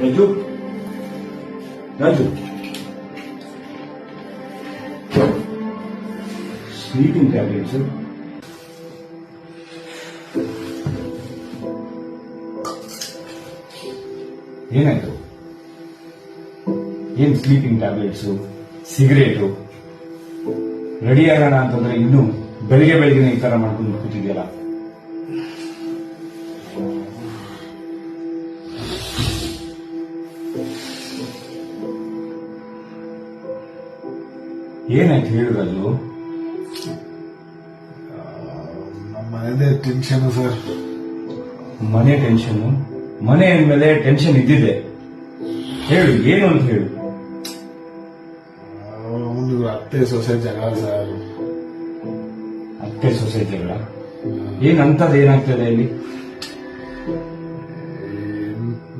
Raju Raju sleeping tablets ಏನಾಯ್ತು? ಏನ್ sleeping tablets cigarette ready ಆಗೋಣ ಅಂತಂದ್ರೆ ಇನ್ನು ಬೆಳಿಗ್ಗೆ ಬೆಳಿಗ್ಗೆ ಈ ತರ ಮಾಡ್ಕೊಂಡು ಕೂತಿದ್ಯಲ್ಲ. ಏನಾಯ್ತು ಹೇಳಿರೋದು ನಮ್ಮ ಮನೆದೇ ಟೆನ್ಷನ್ ಸರ್ ಮನೆ ಟೆನ್ಷನ್ ಮನೆ ಅಂದ್ಮೇಲೆ ಟೆನ್ಷನ್ ಇದ್ದಿದೆ. ಹೇಳು ಏನು ಅಂತ ಹೇಳು? ಒಂದು ಅತ್ತೆ ಸೊಸೆ ಜಗಳ ಸರ್ ಅತ್ತೆ ಸೊಸೆ ಜಗಳ? ಏನಂತದ ಏನಾಗ್ತದೆ ಇಲ್ಲಿ?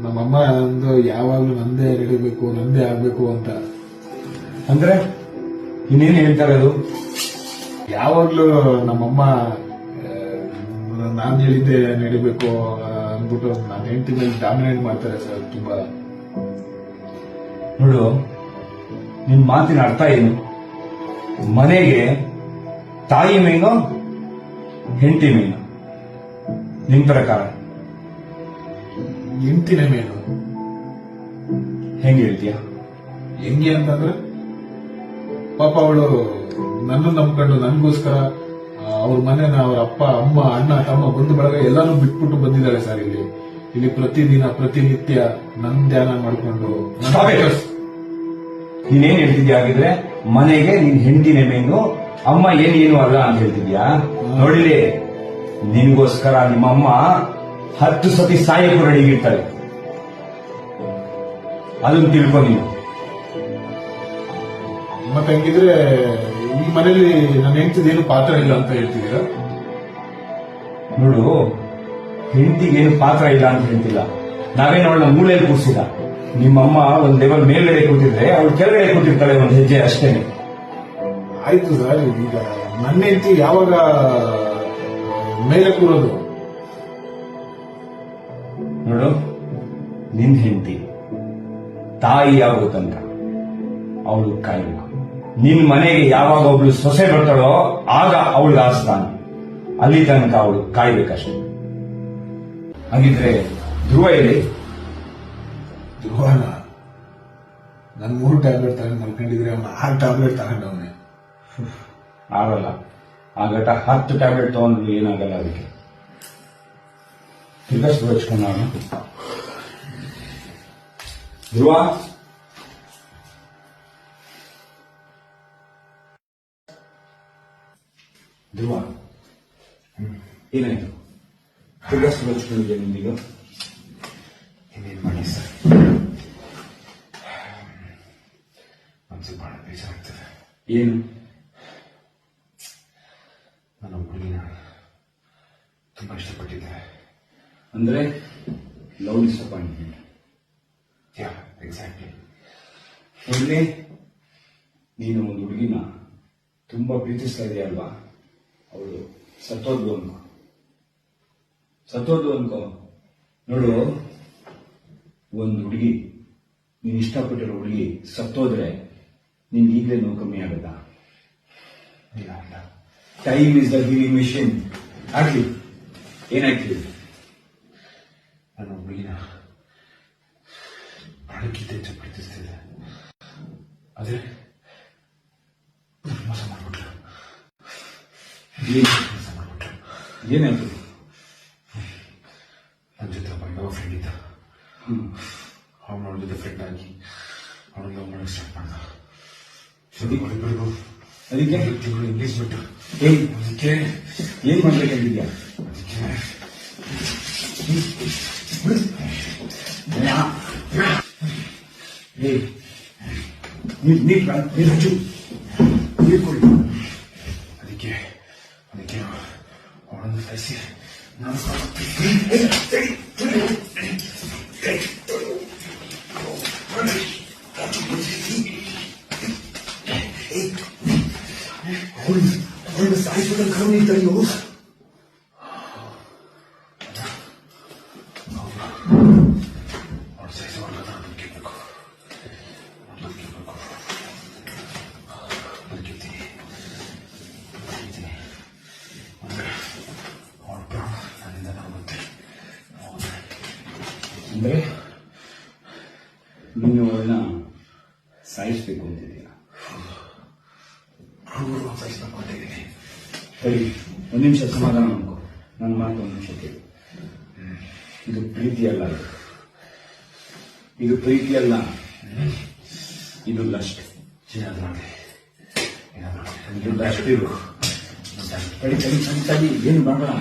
ನಮ್ಮಮ್ಮ ಅಂದು ಯಾವಾಗ್ಲೂ ನಂದೇ ನಡಿಬೇಕು ನಂದೇ ಆಗ್ಬೇಕು ಅಂತ. ಅಂದ್ರೆ? ಇನ್ನೇನ್ ಹೇಳ್ತಾರೆ ಅದು? ಯಾವಾಗ್ಲೂ ನಮ್ಮಮ್ಮ ನಾನು ಹೇಳಿದ್ದೆ ನಡಿಬೇಕು ಅಂದ್ಬಿಟ್ಟು ನನ್ನ ಹೆಂಡತಿ ಮೇಲೆ ಡಾಮಿನೇಟ್ ಮಾಡ್ತಾರೆ ಸರ್ ತುಂಬಾ. ನೋಡು ನಿನ್ ಮಾತಿನ ಅರ್ಥ ಏನು? ಮನೆಗೆ ತಾಯಿ ಮೀನು ಹೆಂಡತಿ ಮೀನು ನಿನ್ ಪ್ರಕಾರ? ಹೆಂಡತಿನೇ ಮೀನು ಹೆಂಗ್ ಹೇಳ್ತೀಯ? ಹೆಂಗೆ ಅಂತಂದ್ರೆ? ಪಾಪ ಅವಳು ನನ್ನ ನಂಬ್ಕೊಂಡು ನನ್ಗೋಸ್ಕರ ಅವ್ರ ಮನೇನ ಅವ್ರ ಅಪ್ಪ ಅಮ್ಮ ಅಣ್ಣ ತಮ್ಮ ಬಂದು ಬಳಗ ಎಲ್ಲಾನು ಬಿಟ್ಬಿಟ್ಟು ಬಂದಿದ್ದಾಳೆ ಸರ್ ಇಲ್ಲಿ. ಇಲ್ಲಿ ಪ್ರತಿದಿನ ಪ್ರತಿನಿತ್ಯ ನನ್ ಧ್ಯಾನ ಮಾಡ್ಕೊಂಡು. ನೀನೇನ್ ಹೇಳ್ತಿದ್ಯಾ ಆಗಿದ್ರೆ ಮನೆಗೆ ನಿನ್ ಹೆಂಡತಿನೇ ಮೇನು ಅಮ್ಮ ಏನ್ ಏನು ಅಲ್ಲ ಅಂತ ಹೇಳ್ತಿದ್ಯಾ? ನೋಡಿಲಿ ನಿನ್ಗೋಸ್ಕರ ನಿಮ್ಮಮ್ಮ ಹತ್ತು ಸತಿ ಸಾಯಕ್ಕೂ ರೆಡಿಗಿರ್ತಾರೆ ಅದನ್ನು ತಿಳ್ಕೊ ನೀನು. ಮತ್ತೆ ಹಂಗಿದ್ರೆ ಈ ಮನೇಲಿ ನನ್ನ ಹೆಂಡತಿದೇನು ಪಾತ್ರ ಇಲ್ಲ ಅಂತ ಹೇಳ್ತಿದ್ದೀರಾ? ನೋಡು ಹೆಂಡತಿಗೆ ಏನು ಪಾತ್ರ ಇಲ್ಲ ಅಂತ ಹೇಳ್ತಿಲ್ಲ. ನಾವೇನು ಅವಳನ್ನ ಮೂಲೆಯಲ್ಲಿ ಕೂರಿಸಿಲ್ಲ. ನಿಮ್ಮಮ್ಮ ಒಂದು ಲೆವೆಲ್ ಮೇಲ್ಗಡೆ ಕೂತಿದ್ರೆ ಅವಳು ಕೆಳಗಡೆ ಕೂತಿರ್ತಾಳೆ ಒಂದು ಹೆಜ್ಜೆ ಅಷ್ಟೇನೆ ಆಯ್ತು ಸರ್ ಈಗ ನನ್ನ ಹೆಂಡತಿ ಯಾವಾಗ ಮೇಲೆ ಕೂರೋದು? ನೋಡು ನಿನ್ ಹೆಂಡತಿ ತಾಯಿ ಆಗೋ ತನಕ ಅವಳು ಕಾಯ್ಬೇಕು ನಿನ್ ಮನೆಗೆ ಯಾವಾಗ ಒಬ್ಳು ಸೊಸೆ ಬರ್ತಾಳೋ ಆಗ ಅವಳಿಗೆ ಆಸ್ತಾನ ಅಲ್ಲಿ ತನಕ ಅವಳು ಕಾಯ್ಬೇಕಷ್ಟೆ. ಹಾಗಿದ್ರೆ ಧ್ರುವ ಇರಿ ಧ್ರುವ ಅಲ್ಲ. ನನ್ ಮೂರು ಟ್ಯಾಬ್ಲೆಟ್ ತಗೊಂಡು ಮಲ್ಕೊಂಡಿದ್ರೆ ಅವನು ಆರು ಟ್ಯಾಬ್ಲೆಟ್ ತಗೊಂಡವನೆ ಆಗಲ್ಲ. ಆ ಘಟ ಹತ್ತು ಟ್ಯಾಬ್ಲೆಟ್ ತಗೊಂಡ್ರು ಏನಾಗಲ್ಲ ಅದಕ್ಕೆ. ತಿರ್ಗಷ್ಟು ಹಚ್ಕೊಂಡು ಧ್ರುವ? ಧ್ರುವ ಏನಾಯ್ತು ತಿರ್ಗಷ್ಟು ಹಚ್ಕೊಂಡಿದ್ಯಾ ನಿಂದೀಗ ಇನ್ನೇನು ಮಾಡಿ ಸರ್ ಬಹಳ ಬೇಜಾರಾಗ್ತದೆ ಏನು ನನ್ನ ಹುಡುಗಿನ ತುಂಬಾ ಇಷ್ಟಪಟ್ಟಿದ್ದೆ ಅಂದ್ರೆ ಲವ್ ಡಿಸಪಾಯಿಂಟ್ಮೆಂಟ್ ಯಾ ಎಕ್ಸಾಕ್ಟ್ಲಿ ಒಳ್ಳೆ ನೀನು ಒಂದು ಹುಡುಗಿನ ತುಂಬಾ ಪ್ರೀತಿಸ್ತಾ ಇದೆಯಾ ಅಲ್ವಾ ಅವಳು ಸತ್ತೋದ್ಲು ಅನ್ಕೋ ಸತ್ತೋದ್ಲು ಅನ್ಕೋ ನೋಡು, ಒಂದು ಹುಡುಗಿ, ನೀನು ಇಷ್ಟಪಟ್ಟಿರೋ ಹುಡುಗಿ ಸತ್ತೋದ್ರೆ ನಿನ್ ಈಗಲೇ ನೋವು ಕಮ್ಮಿ ಇಲ್ಲ time is the healing machine ಆಗ್ಲಿ, ಏನಾಯ್ತು? ನನ್ನ ಹುಡುಗಿನ ಪ್ರಾಣಕ್ಕಿಂತ ಹೆಚ್ಚು ಏನಾಯ್ತು ನನ್ನ ಜೊತೆ ಒಬ್ಬ ಯಾವ ಫ್ರೆಂಡ್ ಇದ್ದ. ಅವನು ಅವಳ ಜೊತೆ ಫ್ರೆಂಡ್ ಆಗಿ ಅವನು ಲವ್ ಮಾಡಕ್ಕೆ ಸ್ಟಾರ್ಟ್ ಮಾಡ್ದ. ಸರಿ ಅವಳಿಬ್ಬರಿಗೂ ಅದಕ್ಕೆ? ತಿಂಗಳು ಎಂಗೇಜ್ಮೆಂಟ್ ಏಯ್ ಅದಕ್ಕೆ ಏನ್ ಮಾಡ್ಬೇಕಂತಿದ್ಯಾ ಅದಕ್ಕೆ ಏಯ್ ನೀರು ನೀರು ಬಾ- ಹಚ್ಚು. ನೀರು ಕೊಡಿ. ಅದಕ್ಕೆ に対し、なるほど。これです。あいつが絡んでいたよ。ನೀನು ಅವಳನ್ನ ಸಾಯಿಸ್ಬೇಕು ಅಂತಿದ್ದೀಯ? ಸಾಯಿಸ್ಬೇಕು ಅಂತ ಇದ್ದೀನಿ ಸರಿ ಒಂದು ನಿಮಿಷ ಸಮಾಧಾನ ಮಾಡ್ಕೊ. ನನ್ನ ಮಾತು ಒಂದು ನಿಮಿಷ ಕೇಳು ಇದು ಪ್ರೀತಿ ಅಲ್ಲ ಇದು. ಪ್ರೀತಿ ಅಲ್ಲ. ಇದು ಲಸ್ಟ್. ಇದು ಲಸ್ಟ್ ಇದು. ತಡಿ ತಡಿ ತಡಿ ತಡಿ ಏನು ಮಾಡೋಣ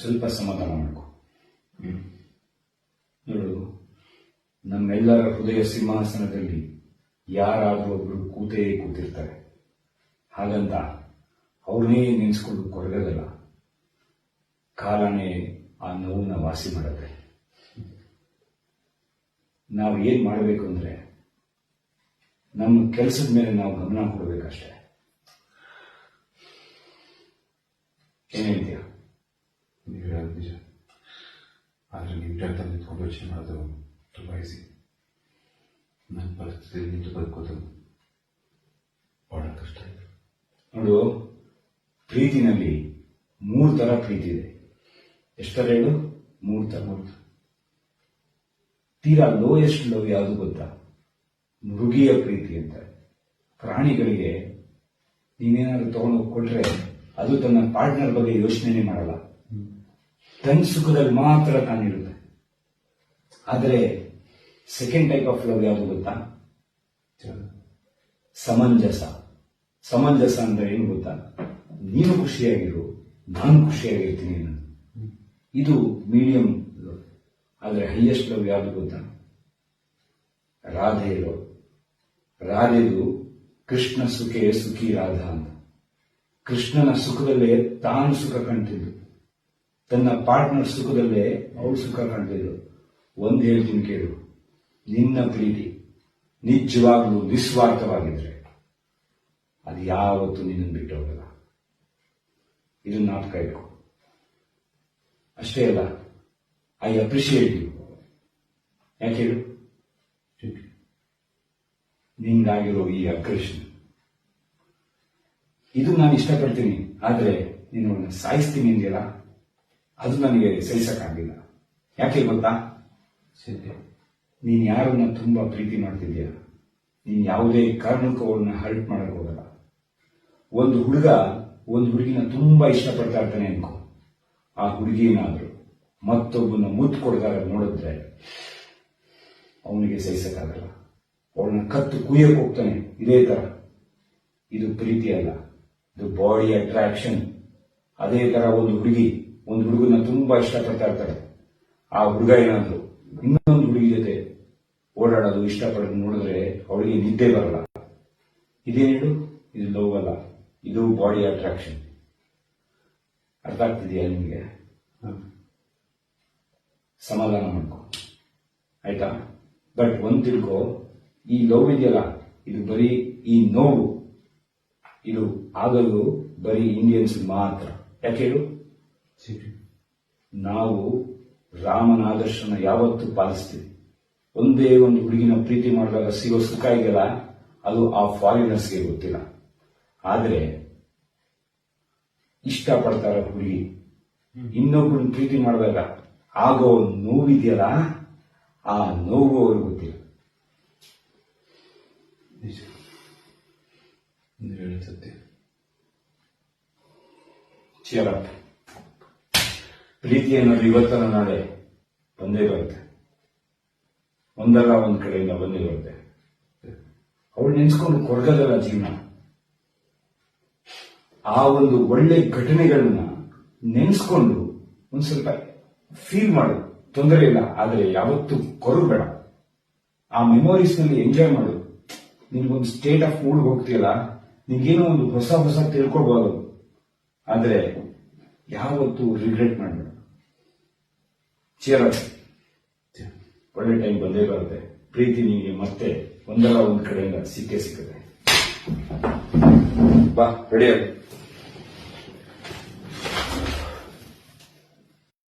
ಸ್ವಲ್ಪ ಸಮಾಧಾನ ಮಾಡ್ಕೊ. ನೋಡು ನಮ್ಮೆಲ್ಲರ ಹೃದಯ ಸಿಂಹಾಸನದಲ್ಲಿ ಯಾರಾದರೂ ಒಬ್ರು ಕೂತೇ ಕೂತಿರ್ತಾರೆ. ಹಾಗಂತ ಅವ್ರನ್ನೇ ನೆನೆಸ್ಕೊಂಡು ಕೊರಗದಲ್ಲ. ಕಾಲನೇ ಆ ನೋವನ್ನ ವಾಸಿ ಮಾಡುತ್ತೆ. ನಾವು ಏನ್ ಮಾಡಬೇಕು ಅಂದ್ರೆ ನಮ್ಮ ಕೆಲಸದ ಮೇಲೆ ನಾವು ಗಮನ ಕೊಡಬೇಕಷ್ಟೆ. ಏನ್ ನೀವು ಹೇಳೋದು ನಿಜ. ಆದರೆ ನೀವು ನಿಂತ್ಕೊಂಡು ಯೋಚನೆ ಮಾಡೋದು ತುಂಬ ಈಸಿ ನನ್ನ ಪರಿಸ್ಥಿತಿಯಲ್ಲಿ ನಿಂತು ಬದುಕೋದು ಬಹಳ ಕಷ್ಟ ಇದೆ ನೋಡು ಪ್ರೀತಿನಲ್ಲಿ ಮೂರು ತರ ಪ್ರೀತಿ ಇದೆ. ಎಷ್ಟರ ಹೇಳು? ಮೂರು ತರ ತೀರಾ. ಲೋಯೆಸ್ಟ್ ಲವ್ ಯಾವುದು ಗೊತ್ತಾ? ಮೃಗೀಯ ಪ್ರೀತಿ ಅಂತ. ಪ್ರಾಣಿಗಳಿಗೆ ನೀನೇನಾದ್ರು ತಗೊಂಡು ಕೊಟ್ರೆ ಅದು ತನ್ನ ಪಾರ್ಟ್ನರ್ ಬಗ್ಗೆ ಯೋಚನೆ ಮಾಡಲ್ಲ. ತನ್ನ ಸುಖದಲ್ಲಿ ಮಾತ್ರ ಕಾಣಿರುತ್ತೆ ಆದರೆ ಸೆಕೆಂಡ್ ಟೈಪ್ ಆಫ್ ಲವ್ ಯಾವುದು ಗೊತ್ತಾ? ಸಮಂಜಸ. ಸಮಂಜಸ ಅಂದ್ರೆ ಏನು ಗೊತ್ತಾ? ನೀನು ಖುಷಿಯಾಗಿರು, ನಾನು ಖುಷಿಯಾಗಿರ್ತೀನಿ ಅನ್ನೋದು. ಇದು ಮೀಡಿಯಂ ಲವ್ ಆದ್ರೆ ಹೈಯೆಸ್ಟ್ ಲವ್ ಯಾವುದು ಗೊತ್ತಾ? ರಾಧೆ ಲವ್ ರಾಧೆದು ಕೃಷ್ಣ ಸುಖೇ ಸುಖಿ ರಾಧಾ ಅಂತ. ಕೃಷ್ಣನ ಸುಖದಲ್ಲೇ ತಾನು ಸುಖ ಕಾಣ್ತಿದ್ದು. ತನ್ನ ಪಾರ್ಟ್ನರ್ ಸುಖದಲ್ಲೇ ಅವಳು ಸುಖ ಕಾಣ್ತಿದ್ದು. ಒಂದ್ ಹೇಳ್ತೀನಿ ಕೇಳು. ನಿನ್ನ ಪ್ರೀತಿ ನಿಜವಾಗಲೂ ನಿಸ್ವಾರ್ಥವಾಗಿದ್ರೆ ಅದು ಯಾವತ್ತೂ ನಿನ್ನನ್ನು ಬಿಟ್ಟು ಹೋಗಲ್ಲ. ಇದು ನಾಟಕ ಇಟ್ಕೊ. ಅಷ್ಟೇ ಅಲ್ಲ ಐ ಅಪ್ರಿಷಿಯೇಟ್ ಯು ಯಾಕೆ ಹೇಳು? ನಿಂಗಾಗಿರೋ ಈ ಅಕೃಷ್ಣ ಇದು ನಾನು ಇಷ್ಟಪಡ್ತೀನಿ, ಆದರೆ ನೀನು ಸಾಯಿಸ್ತೀನಿ ಅಂದಿಲ್ಲ ಅದು ನನಗೆ ಸಹಿಸಕ್ಕಾಗಿಲ್ಲ. ಯಾಕೆ ಗೊತ್ತಾ? ಸಿದ್ಧಿ ನೀನ್ ಯಾರನ್ನ ತುಂಬಾ ಪ್ರೀತಿ ಮಾಡ್ತಿದ್ಯಾ ನೀನ್ ಯಾವುದೇ ಕಾರಣಕ್ಕೂ ಅವಳನ್ನ ಹರ್ಟ್ ಮಾಡಕ್ ಹೋಗಲ್ಲ. ಒಂದು ಹುಡುಗ ಒಂದು ಹುಡುಗಿನ ತುಂಬಾ ಇಷ್ಟಪಡ್ತಾ ಇರ್ತಾನೆ ಅನ್ಕೋ. ಆ ಹುಡುಗಿ ಏನಾದ್ರು ಮತ್ತೊಬ್ಬನ ಮುತ್ತು ಕೊಡ್ತಾರೆ ನೋಡಿದ್ರೆ ಅವನಿಗೆ ಸಹಿಸಕ್ಕಾಗಲ್ಲ. ಅವಳನ್ನ ಕತ್ತು ಕುಯ್ಯಕ್ ಹೋಗ್ತಾನೆ. ಇದೇ ತರ. ಇದು ಪ್ರೀತಿ ಅಲ್ಲ. ಇದು ಬಾಡಿ ಅಟ್ರಾಕ್ಷನ್ ಅದೇ ತರ ಒಂದು ಹುಡುಗಿ ಒಂದು ಹುಡುಗನ ತುಂಬಾ ಇಷ್ಟಪಡ್ತಾ ಇರ್ತಾರೆ ಆ ಹುಡುಗ ಏನಾದ್ರು ಓಡಾಡೋದು ಇಷ್ಟಪಡೋದು ನೋಡಿದ್ರೆ ಅವಳಿಗೆ ನಿದ್ದೆ ಬರಲ್ಲ. ಇದೇನು ಇದು ಲವ್ ಅಲ್ಲ. ಇದು ಬಾಡಿ ಅಟ್ರಾಕ್ಷನ್. ಅರ್ಥ ಆಗ್ತಿದೆಯಾ ನಿಮಗೆ? ಸಮಾಧಾನ ಮಾಡ್ಕೊ. ಆಯ್ತಾ? ಬಟ್ ಒಂದು ತಿಳ್ಕೊ ಈ ಲವ್ ಇದೆಯಲ್ಲ ಇದು ಬರೀ ಈ ನೋವು. ಇದು ಆಗಲು ಬರೀ ಇಂಡಿಯನ್ಸ್ ಮಾತ್ರ. ಯಾಕೆ ಹೇಳು? ನಾವು ರಾಮನ ಆದರ್ಶನ ಯಾವತ್ತೂ ಪಾಲಿಸ್ತೀವಿ. ಒಂದೇ ಒಂದು ಹುಡುಗಿನ ಪ್ರೀತಿ ಮಾಡಿದಾಗ ಸಿಗೋ ಸುಖ ಇದೆಯಲ್ಲ, ಅದು ಆ ಫಾರಿನರ್ಸ್ಗೆ ಗೊತ್ತಿಲ್ಲ. ಆದ್ರೆ, ಇಷ್ಟಪಡ್ತಾರ ಹುಡುಗಿ, ಇನ್ನೊಬ್ಬರನ್ನ ಪ್ರೀತಿ ಮಾಡಿದಾಗ ಆಗೋ ನೋವಿದೆಯಲ್ಲ ಆ ನೋವು ಅವ್ರಿಗೆ ಗೊತ್ತಿಲ್ಲ. ಪ್ರೀತಿ ಅನ್ನೋದು ಇವತ್ತನ ನಾಳೆ ಬಂದೇ ಬರುತ್ತೆ. ಒಂದಲ್ಲ ಒಂದ್ ಕಡೆಯಿಂದ ಬಂದಿರುತ್ತೆ ಅವಳು ನೆನೆಸ್ಕೊಂಡು ಕೊರಗದಲ್ಲ ಜೀವನ. ಆ ಒಂದು ಒಳ್ಳೆ ಘಟನೆಗಳನ್ನ ನೆನೆಸ್ಕೊಂಡು ಒಂದ್ ಸ್ವಲ್ಪ ಫೀಲ್ ಮಾಡು. ತೊಂದರೆ ಇಲ್ಲ, ಆದ್ರೆ ಯಾವತ್ತೂ ಕೊರಬೇಡ. ಆ ಮೆಮೊರೀಸ್ನಲ್ಲಿ ಎಂಜಾಯ್ ಮಾಡು. ನಿನ್ಗೊಂದು ಸ್ಟೇಟ್ ಆಫ್ ಮೂಡ್ ಹೋಗ್ತೀಯಲ್ಲ, ನಿನ್ಗೇನೋ ಒಂದು ಹೊಸ ಹೊಸ ತಿಳ್ಕೊಬಹುದು ಆದ್ರೆ ಯಾವತ್ತೂ ರಿಗ್ರೆಟ್ ಮಾಡಬೇಡ. ಚೇರ ಒಳ್ಳೆ ಟೈಮ್ ಬಂದೇ ಬರುತ್ತೆ. ಪ್ರೀತಿ ನಿಮಗೆ ಮತ್ತೆ ಒಂದಲ್ಲ ಒಂದು ಕಡೆಯಿಂದ ಸಿಕ್ಕೇ ಸಿಕ್ಕುತ್ತೆ. ಬಾ ರೆಡಿ